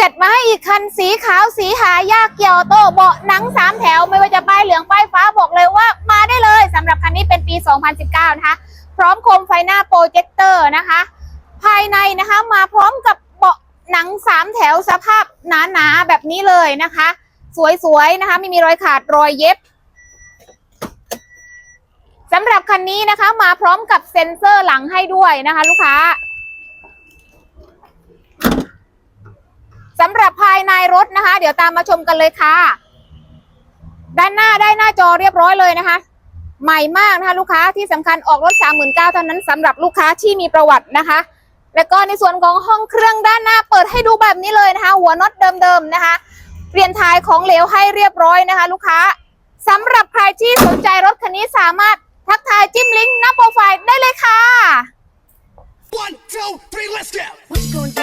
จัดมาให้อีกคันสีขาวสีหายากเกี่ยวโตเบาะหนังสามแถว ไม่ว่าจะป้ายเหลืองป้ายฟ้าบอกเลยว่ามาได้เลยสำหรับคันนี้เป็นปี 2019 นะคะ พร้อมโคมไฟหน้าโปรเจคเตอร์นะคะ ภายในนะคะมาพร้อมกับเบาะหนังสามแถวสภาพหนาๆแบบนี้เลยนะคะ สวยๆนะคะ ไม่มีรอยขาดรอยเย็บสำหรับคันนี้นะคะมาพร้อมกับเซ็นเซอร์หลังให้ด้วยนะคะ ลูกค้าำหรับภายในรถนะคะ เดี๋ยวตามมาชมกันเลยค่ะ ด้านหน้าได้หน้าจอเรียบร้อยเลยนะคะ ใหม่มากนะคะลูกค้าที่สำคัญออกรถ 39,000เท่านั้นสำหรับลูกค้าที่มีประวัตินะคะ แล้วก็ในส่วนของห้องเครื่องด้านหน้าเปิดให้ดูแบบนี้เลยนะคะ หัวน็อตเดิมๆนะคะ เปลี่ยนถ่ายของเหลวให้เรียบร้อยนะคะ ลูกค้าสำหรับใครที่สนใจรถคันนี้สามารถทักทายจิ้มลิงก์หน้าโปรไฟล์ได้เลยค่ะ One, two, three, let's go. What's going